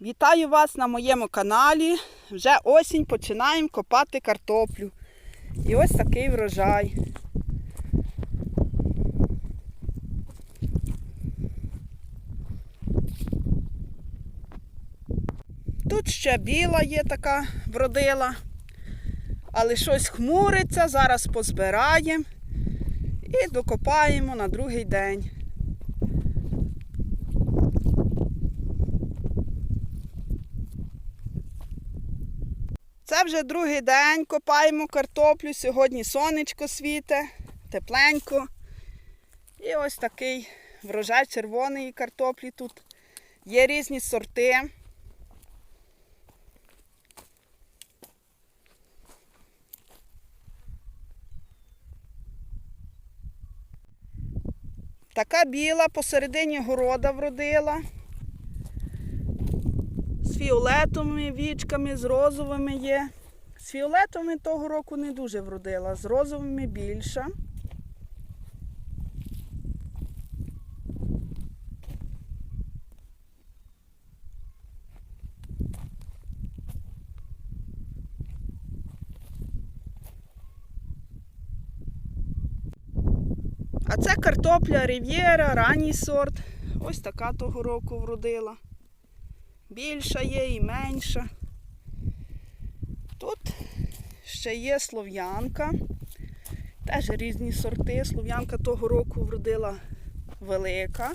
Вітаю вас на моєму каналі. Вже осінь починаємо копати картоплю. І ось такий врожай. Тут ще біла є така вродила, але щось хмуриться, зараз позбираємо і докопаємо на другий день. Це вже другий день копаємо картоплю. Сьогодні сонечко світе, тепленько. І ось такий врожай червоної картоплі тут. Є різні сорти. Така біла посередині города вродила. Фіолетовими вічками, з розовими є. З фіолетовими того року не дуже вродила, з розовими більша. А це картопля Рів'єра, ранній сорт. Ось така того року вродила. Більша є і менша. Тут ще є слов'янка. Теж різні сорти. Слов'янка того року вродила велика.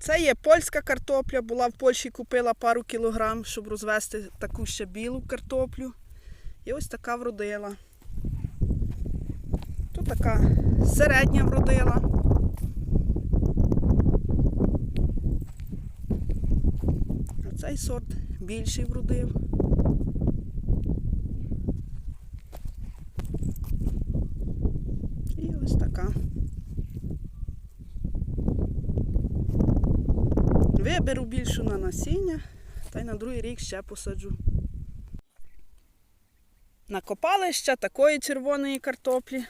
Це є польська картопля. Була в Польщі, купила пару кілограм, щоб розвести таку ще білу картоплю. І ось така вродила. Тут така середня вродила. А цей сорт більший вродив. І ось така. Виберу більшу на насіння та й на другий рік ще посаджу. Накопали ще такої червоної картоплі.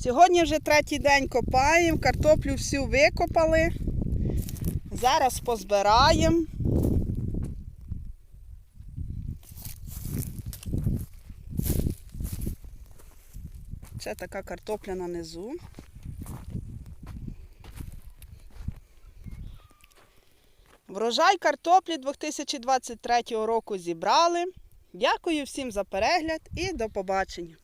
Сьогодні вже третій день копаємо, картоплю всю викопали. Зараз позбираємо. Це така картопля на низу. Врожай картоплі 2023 року зібрали. Дякую всім за перегляд і до побачення.